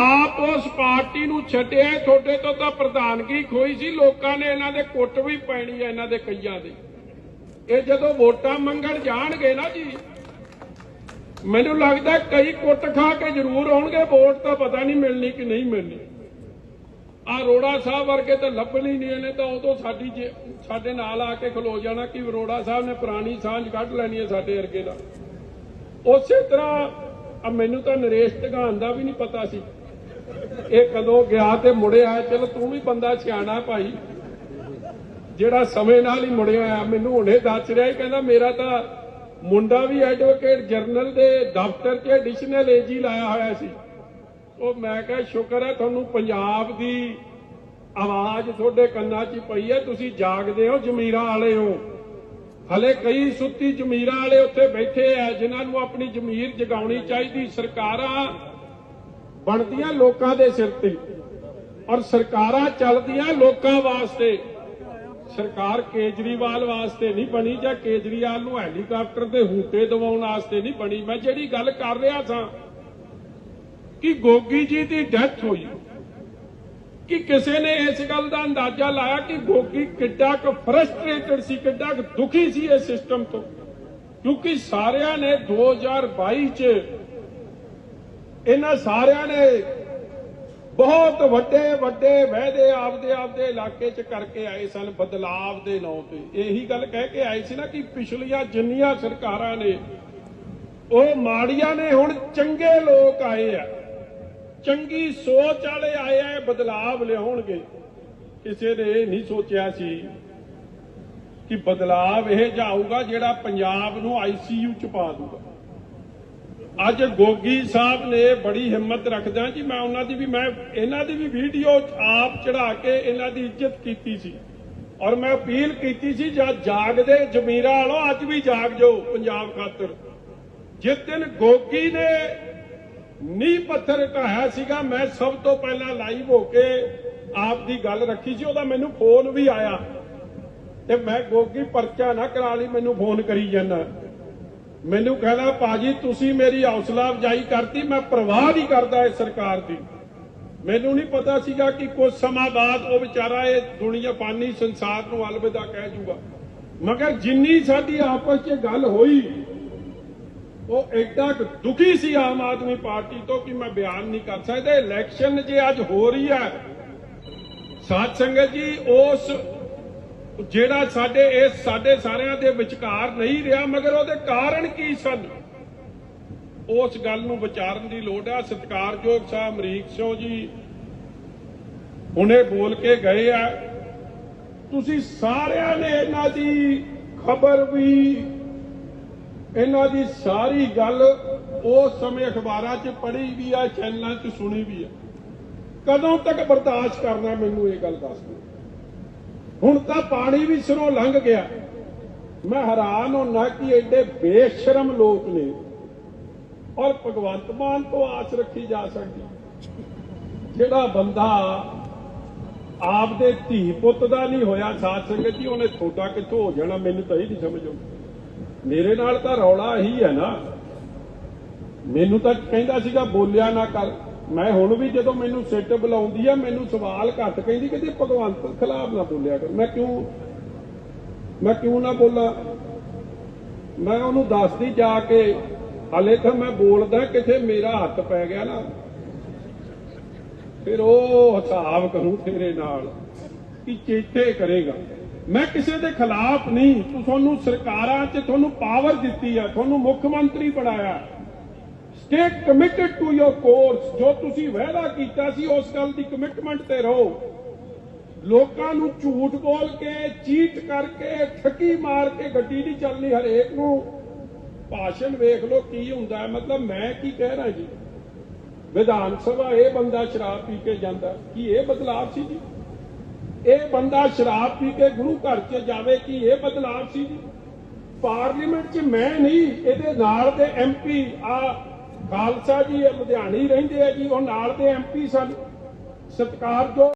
ਆਪ ਉਸ ਪਾਰਟੀ ਨੂੰ ਛੱਡਿਆ ਤੁਹਾਡੇ ਤੋਂ ਤਾਂ ਪ੍ਰਧਾਨਗੀ ਖੋਈ ਸੀ। ਲੋਕਾਂ ਨੇ ਇਹਨਾਂ ਦੇ ਕੁੱਟ ਵੀ ਪੈਣੀ ਹੈ, ਇਹਨਾਂ ਦੇ ਕਈਆਂ ਦੀ। ਇਹ ਜਦੋਂ ਵੋਟਾਂ ਮੰਗਣ ਜਾਣਗੇ ਨਾ ਜੀ, ਮੈਨੂੰ ਲੱਗਦਾ ਕਈ ਕੁੱਟ ਖਾ ਕੇ ਜ਼ਰੂਰ ਆਉਣਗੇ। ਵੋਟ ਤਾਂ ਪਤਾ ਨਹੀਂ ਮਿਲਣੀ ਕਿ ਨਹੀਂ ਮਿਲਣੀ। ਆ ਰੋੜਾ ਸਾਹਿਬ ਵਰਗੇ ਤਾਂ ਲੱਭਣੀ ਨਹੀਂ ਇਹਨੇ, ਤਾਂ ਉਦੋਂ ਸਾਡੀ ਜੇ- ਸਾਡੇ ਨਾਲ ਆ ਕੇ ਖਲੋ ਜਾਣਾ ਕਿ ਰੋੜਾ ਸਾਹਿਬ ਨੇ ਪੁਰਾਣੀ ਸਾਂਝ ਕੱਢ ਲੈਣੀ ਹੈ ਸਾਡੇ ਵਰਗੇ ਦਾ। ਉਸੇ ਤਰ੍ਹਾਂ ਆ ਮੈਨੂੰ ਤਾਂ ਨਰੇਸ਼ ਢਗਾਨ ਦਾ ਵੀ ਨਹੀਂ ਪਤਾ ਸੀ। ਇਹ ਕਦੋਂ ਗਿਆ ਤੇ ਮੁੜਿਆ ਚਲ ਤੂੰ ਵੀ ਬੰਦਾ ਸਿਆਣਾ ਭਾਈ। ਜਿਹੜਾ ਸਮੇਂ ਨਾਲ ਹੀ ਮੁੜਿਆ ਆ ਮੈਨੂੰ ਹੁਣੇ ਦੱਸ ਰਿਹਾ ਕਹਿੰਦਾ ਮੇਰਾ ਤਾਂ ਮੁੰਡਾ ਵੀ ਐਡਵੋਕੇਟ ਜਨਰਲ ਦੇ ਦਫ਼ਤਰ 'ਚ ਐਡੀਸ਼ਨਲ ਏਜੀ ਲਾਇਆ ਹੋਇਆ ਸੀ। ਉਹ ਮੈਂ ਕਿਹਾ, ਸ਼ੁਕਰ ਹੈ ਤੁਹਾਨੂੰ ਪੰਜਾਬ ਦੀ ਆਵਾਜ਼ ਤੁਹਾਡੇ ਕੰਨਾਂ 'ਚ ਪਈ ਹੈ, ਤੁਸੀਂ ਜਾਗਦੇ ਹੋ, ਜ਼ਮੀਰਾਂ ਵਾਲੇ ਹੋ। ਹਲੇ ਕਈ ਸੁੱਤੀ ਜ਼ਮੀਰਾਂ ਵਾਲੇ ਉੱਥੇ ਬੈਠੇ ਆ, ਜਿਨ੍ਹਾਂ ਨੂੰ ਆਪਣੀ ਜ਼ਮੀਰ ਜਗਾਉਣੀ ਚਾਹੀਦੀ। ਸਰਕਾਰਾਂ ਬਣਦੀਆਂ ਲੋਕਾਂ ਦੇ ਸਿਰ ਤੇ ਔਰ ਸਰਕਾਰਾਂ ਚੱਲਦੀਆਂ ਲੋਕਾਂ ਵਾਸਤੇ। ਸਰਕਾਰ ਕੇਜਰੀਵਾਲ ਵਾਸਤੇ ਨਹੀਂ ਬਣੀ ਜਾਂ ਕੇਜਰੀਵਾਲ ਨੂੰ ਹੈਲੀਕਾਪਟਰ ਦੇ ਹੂਟੇ ਦਿਵਾਉਣ ਵਾਸਤੇ ਨਹੀਂ ਬਣੀ। ਮੈਂ ਜਿਹੜੀ ਗੱਲ ਕਰ ਰਿਹਾ ਸਾਂ ਕਿ ਗੋਗੀ ਜੀ ਦੀ ਡੈਥ ਹੋਈ। ਕਿ ਕਿਸੇ ਨੇ ਇਸ ਗੱਲ ਦਾ ਅੰਦਾਜ਼ਾ ਲਾਇਆ ਕਿ ਗੋਗੀ ਕਿੱਡਾ ਕੁ ਫਰਸਟ੍ਰੇਟਡ ਸੀ, ਕਿੱਡਾ ਕੁ ਦੁਖੀ ਸੀ ਇਸ ਸਿਸਟਮ ਤੋਂ। ਕਿਉਂਕਿ ਸਾਰਿਆਂ ਨੇ 2022 ਚ ਇਹਨਾਂ ਸਾਰਿਆਂ ਨੇ ਬਹੁਤ ਵੱਡੇ ਵੱਡੇ ਵਾਅਦੇ ਆਪਦੇ ਆਪਦੇ ਇਲਾਕੇ 'ਚ ਕਰਕੇ ਆਏ ਸਨ, ਬਦਲਾਵ ਦੇ ਨਾਂ ਤੇ। ਇਹੀ ਗੱਲ ਕਹਿ ਕੇ ਆਏ ਸੀ ਨਾ ਕਿ ਪਿਛਲੀਆਂ ਜਿੰਨੀਆਂ ਸਰਕਾਰਾਂ ਨੇ, ਉਹ ਮਾੜੀਆਂ ਨੇ, ਹੁਣ ਚੰਗੇ ਲੋਕ ਆਏ ਆ। ਚੰਗੀ ਸੋਚ ਵਾਲੇ ਆਏ ਆ ਬਦਲਾਵ ਲਿਆਉਣਗੇ। ਕਿਸੇ ਨੇ ਇਹ ਨਹੀਂ ਸੋਚਿਆ ਸੀ ਕਿ ਬਦਲਾਵ ਇਹ ਜਾਊਗਾ ਜਿਹੜਾ ਪੰਜਾਬ ਨੂੰ ਆਈਸੀਯੂ ਚ ਪਾ ਦੂਗਾ। ਅੱਜ ਗੋਗੀ ਸਾਹਿਬ ਨੇ ਬੜੀ ਹਿੰਮਤ ਰੱਖਦਾ ਜੀ, ਮੈਂ ਉਹਨਾਂ ਦੀ ਵੀ, ਮੈਂ ਇਹਨਾਂ ਦੀ ਵੀ ਵੀਡੀਓ ਆਪ ਚੜਾ ਕੇ ਇਹਨਾਂ ਦੀ ਇੱਜ਼ਤ ਕੀਤੀ ਸੀ। ਔਰ ਮੈਂ ਅਪੀਲ ਕੀਤੀ ਸੀ ਜਦ ਜਾਗਦੇ ਜ਼ਮੀਰਾਂ ਵਾਲੋ ਅੱਜ ਵੀ ਜਾਗ ਜਾਓ ਪੰਜਾਬ ਖਾਤਰ। ਜਿਸ ਦਿਨ ਗੋਗੀ ਨੇ ਨੀਂਹ ਪੱਥਰ ਢਾਇਆ ਸੀਗਾ, ਮੈਂ ਸਭ ਤੋਂ ਪਹਿਲਾਂ ਲਾਈਵ ਹੋ ਕੇ ਆਪ ਦੀ ਗੱਲ ਰੱਖੀ ਸੀ, ਉਹਦਾ ਮੈਨੂੰ ਫੋਨ ਵੀ ਆਇਆ। ਤੇ ਮੈਂ, ਗੋਗੀ, ਪਰਚਾ ਨਾ ਕਰਾ ਲਈ, ਮੈਨੂੰ ਫੋਨ ਕਰੀ ਜਾਂਦਾ। ਮੈਨੂੰ ਕਹਿੰਦਾ ਪਾਜੀ ਤੁਸੀਂ ਮੇਰੀ ਹੌਸਲਾ ਅਫਜਾਈ ਕਰਤੀ, ਮੈਂ ਪ੍ਰਵਾਹ ਨਹੀਂ ਕਰਦਾ ਇਸ ਸਰਕਾਰ ਦੀ। ਮੈਨੂੰ ਨਹੀਂ ਪਤਾ ਸੀਗਾ ਕਿ ਕੁਝ ਸਮਾਂ ਬਾਅਦ ਉਹ ਵਿਚਾਰਾ ਇਹ ਦੁਨੀਆ ਪਾਨੀ ਸੰਸਾਰ ਨੂੰ ਅਲਵਿਦਾ ਕਹਿ ਜੂਗਾ। ਮਗਰ ਜਿੰਨੀ ਸਾਡੀ ਆਪਸ 'ਚ ਗੱਲ ਹੋਈ, ਉਹ ਐਡਾ ਕੁ ਦੁਖੀ ਸੀ ਆਮ ਆਦਮੀ ਪਾਰਟੀ ਤੋਂ ਕਿ ਮੈਂ ਬਿਆਨ ਨਹੀਂ ਕਰ ਸਕਦਾ। ਇਲੈਕਸ਼ਨ ਜੇ ਅੱਜ ਹੋ ਰਹੀ ਹੈ, ਸਾਧ ਸੰਗਤ ਜੀ, ਉਸ ਜਿਹੜਾ ਸਾਡੇ ਇਸ ਸਾਡੇ ਸਾਰਿਆਂ ਦੇ ਵਿਚਕਾਰ ਨਹੀਂ ਰਿਹਾ, ਮਗਰ ਉਹਦੇ ਕਾਰਨ ਕੀ ਸਨ? ਉਸ ਗੱਲ ਨੂੰ ਵਿਚਾਰਨ ਦੀ ਲੋੜ ਹੈ ਸਤਿਕਾਰਯੋਗ ਸਾਹਿਬ ਅਮਰੀਕ ਸਿੰਘ ਜੀ, ਹੁਣੇ ਬੋਲ ਕੇ ਗਏ ਆ। ਤੁਸੀਂ ਸਾਰਿਆਂ ਨੇ ਇਹਨਾਂ ਦੀ ਖਬਰ ਵੀ, ਇਹਨਾਂ ਦੀ ਸਾਰੀ ਗੱਲ ਉਸ ਸਮੇਂ ਅਖਬਾਰਾਂ 'ਚ ਪੜ੍ਹੀ ਵੀ ਆ, ਚੈਨਲਾਂ 'ਚ ਸੁਣੀ ਵੀ ਆ। ਕਦੋਂ ਤੱਕ ਬਰਦਾਸ਼ਤ ਕਰਨਾ ਮੈਨੂੰ ਇਹ ਗੱਲ ਦੱਸ ਦਿਓ। ਹੁਣ ਤਾਂ ਪਾਣੀ ਵੀ ਸਿਰੋਂ ਲੰਘ ਗਿਆ। ਮੈਂ ਹੈਰਾਨ ਹੁੰਨਾ ਕਿ ਐਡੇ ਬੇਸ਼ਰਮ ਲੋਕ ਨੇ। ਔਰ ਭਗਵੰਤ ਮਾਨ ਤੋਂ ਆਸ ਰੱਖੀ ਜਾ ਸਕਦੀ। ਜਿਹੜਾ ਬੰਦਾ ਆਪ ਦੇ ਧੀ ਪੁੱਤ ਦਾ ਨਹੀਂ ਹੋਇਆ ਸਾਥ ਸੰਗਤ ਜੀ, ਉਹਨੇ ਥੋੜਾ ਕਿੱਥੋਂ ਹੋ ਜਾਣਾ? ਮੈਨੂੰ ਤਾਂ ਇਹ ਨਹੀਂ ਸਮਝ ਆਉਂਦੀ। ਮੇਰੇ ਨਾਲ ਤਾਂ ਰੌਲਾ ਹੀ ਹੈ ਨਾ। ਮੈਨੂੰ ਤਾਂ ਕਹਿੰਦਾ ਸੀਗਾ, ਬੋਲਿਆ ਨਾ ਕਰ। ਮੈਂ ਹੁਣ ਵੀ ਜਦੋਂ ਮੈਨੂੰ ਸਿੱਟ ਬੁਲਾਉਂਦੀ ਆ, ਮੈਨੂੰ ਸਵਾਲ ਘੱਟ ਕਹਿੰਦੀ ਕਿ ਭਗਵੰਤ ਖਿਲਾਫ ਨਾ ਬੋਲਿਆ ਕਰ। ਮੈਂ ਕਿਉਂ ਮੈਂ ਕਿਉਂ ਨਾ ਬੋਲਾਂ? ਮੈਂ ਉਹਨੂੰ ਦੱਸਦੀ ਜਾ ਕੇ, ਹਲੇ ਤਾਂ ਮੈਂ ਬੋਲਦਾ ਕਿਥੇ ਮੇਰਾ ਹੱਥ ਪੈ ਗਿਆ ਨਾ। ਫਿਰ ਉਹ ਹਿਸਾਬ ਕਰੂ ਤੇਰੇ ਨਾਲ ਕਿ ਚੇਤੇ ਕਰੇਗਾ। ਮੈਂ ਕਿਸੇ ਦੇ ਖਿਲਾਫ ਨਹੀਂ ਤੁਹਾਨੂੰ ਸਰਕਾਰਾਂ 'ਚ ਤੁਹਾਨੂੰ ਪਾਵਰ ਦਿੱਤੀ ਆ, ਤੁਹਾਨੂੰ ਮੁੱਖ ਮੰਤਰੀ ਬਣਾਇਆ। Stay committed to your course ਜੋ ਤੁਸੀਂ ਵਾਅਦਾ ਕੀਤਾ ਸੀ, ਉਸ ਗੱਲ ਦੀ ਕਮਿਟਮੈਂਟ ਤੇ ਰਹੋ। ਲੋਕਾਂ ਨੂੰ ਝੂਠ ਬੋਲ ਕੇ, ਚੀਟ ਕਰਕੇ, ਠੱਗੀ ਮਾਰ ਕੇ ਗੱਡੀ ਨਹੀਂ ਚੱਲਣੀ ਹਰੇਕ ਨੂੰ। ਭਾਸ਼ਣ ਵੇਖ ਲਓ ਕੀ ਹੁੰਦਾ ਮਤਲਬ ਮੈਂ ਕੀ ਕਹਿ ਰਿਹਾ ਜੀ? ਵਿਧਾਨ ਸਭਾ, ਇਹ ਬੰਦਾ ਸ਼ਰਾਬ ਪੀ ਕੇ ਜਾਂਦਾ। ਕੀ ਇਹ ਬਦਲਾਵ ਸੀ ਜੀ? ਇਹ ਬੰਦਾ ਸ਼ਰਾਬ ਪੀ ਕੇ ਗੁਰੂ ਘਰ 'ਚ ਜਾਵੇ, ਕੀ ਇਹ ਬਦਲਾਵ ਸੀ ਜੀ? ਪਾਰਲੀਮੈਂਟ 'ਚ ਮੈਂ ਨਹੀਂ, ਇਹਦੇ ਨਾਲ ਦੇ ਐਮਪੀ ਆ ਖਾਲਸਾ ਜੀ ਇਹ ਲੁਧਿਆਣੇ ਰਹਿੰਦੇ ਆ ਜੀ ਉਹ ਨਾਲ ਦੇ ਐਮਪੀ ਸਨ। ਸਤਿਕਾਰਯੋਗ